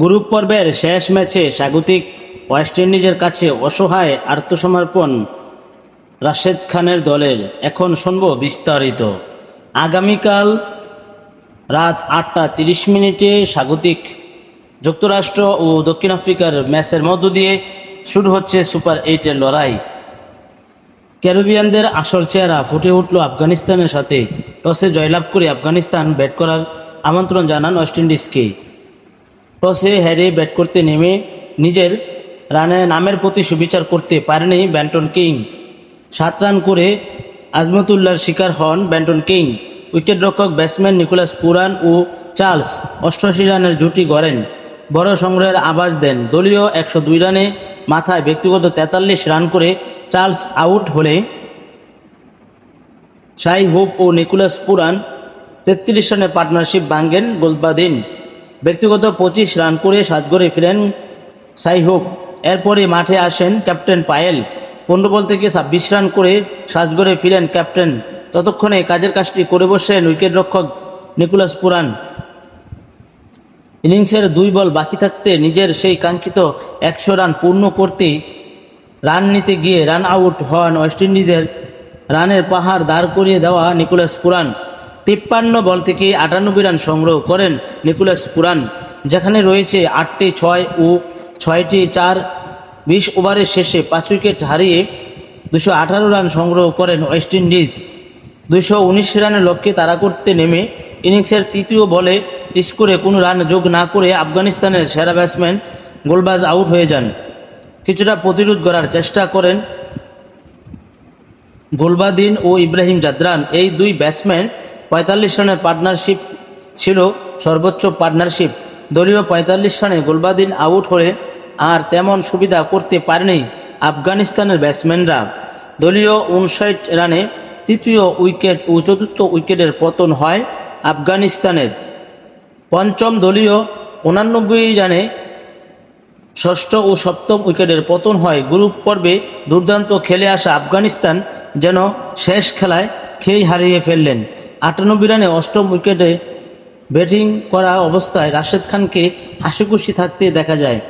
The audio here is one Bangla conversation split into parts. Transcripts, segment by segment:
গ্রুপ পর্বের শেষ ম্যাচে স্বাগতিক ওয়েস্ট ইন্ডিজের কাছে অসহায় আত্মসমর্পণ রাশেদ খানের দলের। এখন শুনব বিস্তারিত। আগামীকাল রাত আটটা তিরিশ মিনিটে স্বাগতিক যুক্তরাষ্ট্র ও দক্ষিণ আফ্রিকার ম্যাচের মধ্য দিয়ে শুরু হচ্ছে সুপার এইটের লড়াই। ক্যারিবিয়ানদের আসল চেহারা ফুটে উঠল আফগানিস্তানের সাথে। টসে জয়লাভ করে আফগানিস্তান ব্যাট করার আমন্ত্রণ জানান ওয়েস্ট ইন্ডিজকে। টসে হেরে ব্যাট করতে নেমে নিজের রানের নামের প্রতি সুবিচার করতে পারেনি ব্যান্টন কিং। সাত রান করে আজমতুল্লার শিকার হন ব্যান্টন কিং। উইকেট রক্ষক ব্যাটসম্যান নিকোলাস পুরান ও চার্লস অষ্টআশি রানের জুটি গড়েন। বড় সংগ্রহের আবাস দেন। দলীয় একশো দুই রানে মাথায় ব্যক্তিগত তেতাল্লিশ রান করে চার্লস আউট হলে শাই হোপ ও নিকোলাস পুরান তেত্রিশ রানের পার্টনারশিপ ভাঙ্গেন গোলবাদিন। ব্যক্তিগত পঁচিশ রান করে সাজগড়ে ফিরেন সাই হোপ এরপরে মাঠে আসেন ক্যাপ্টেন পায়েল। পনেরো বল থেকে ছাব্বিশ রান করে সাজগড়ে ফিরেন ক্যাপ্টেন। ততক্ষণে কাজের কাজটি করে বসেন উইকেট রক্ষক নিকোলাস পুরান। ইনিংসের দুই বল বাকি থাকতে নিজের সেই কাঙ্ক্ষিত একশো রান পূর্ণ করতে রান নিতে গিয়ে রান আউট হন ওয়েস্ট ইন্ডিজের রানের পাহাড় দাঁড় করিয়ে দেওয়া নিকোলাস পুরান। তিপ্পান্ন বল থেকে আটানব্বই রান সংগ্রহ করেন নিকোলাস পুরান যেখানে রয়েছে আটটি ছয় ও ছয়টি চার। বিশ ওভারের শেষে পাঁচ উইকেট হারিয়ে দুশো আঠারো রান সংগ্রহ করেন ওয়েস্ট ইন্ডিজ। দুশো উনিশ রানের লক্ষ্যে তাড়া করতে নেমে ইনিংসের তৃতীয় বলে স্কোরে কোনো রান যোগ না করে আফগানিস্তানের সেরা ব্যাটসম্যান গোলবাজ আউট হয়ে যান। কিছুটা প্রতিরোধ করার চেষ্টা করেন গোলবাদিন ও ইব্রাহিম জাদরান। এই দুই ব্যাটসম্যান পঁয়তাল্লিশ রানের পার্টনারশিপ ছিল সর্বোচ্চ পার্টনারশিপ দলীয় পঁয়তাল্লিশ রানে গোলবাদিন আউট হয়ে আর তেমন সুবিধা করতে পারেনি আফগানিস্তানের ব্যাটসম্যানরা দলীয় উনষাট রানে তৃতীয় উইকেট ও চতুর্থ উইকেটের পতন হয় আফগানিস্তানের। পঞ্চম দলীয় উনানব্বই রানে ষষ্ঠ ও সপ্তম উইকেটের পতন হয়। গ্রুপ পর্বে দুর্দান্ত খেলে আসা আফগানিস্তান যেন শেষ খেলায় খেই হারিয়ে ফেললেন। আটানব্বই রানে অষ্টম উইকেটে ব্যাটিং করা অবস্থায় রাশেদ খানকে হাসি খুশি থাকতে দেখা যায়।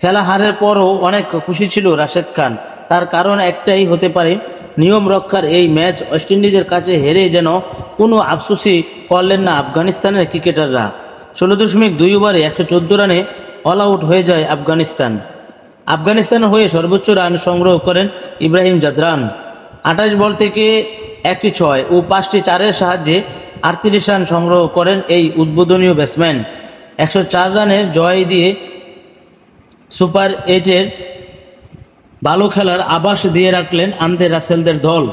খেলা হারের পরও অনেক খুশি ছিল রাশেদ খান। তার কারণ একটাই হতে পারে, নিয়ম রক্ষার এই ম্যাচ ওয়েস্ট ইন্ডিজের কাছে হেরে যেন কোনো আফসোসই করলেন না আফগানিস্তানের ক্রিকেটাররা। ষোলো দশমিক দুই ওভারে একশো চোদ্দ রানে অল আউট হয়ে যায় আফগানিস্তান। আফগানিস্তানের হয়ে সর্বোচ্চ রান সংগ্রহ করেন ইব্রাহিম জাদরান। আঠাশ বল থেকে একটি ছয় ও পাঁচটি চারের সাহায্যে আটত্রিশ রান সংগ্রহ করেন এই উদ্বোধনীয় ব্যাটসম্যান। একশো চার রানের জয় দিয়ে সুপার এইটের ভালো খেলার আবাস দিয়ে রাখলেন আন্দে রাসেলদের দল।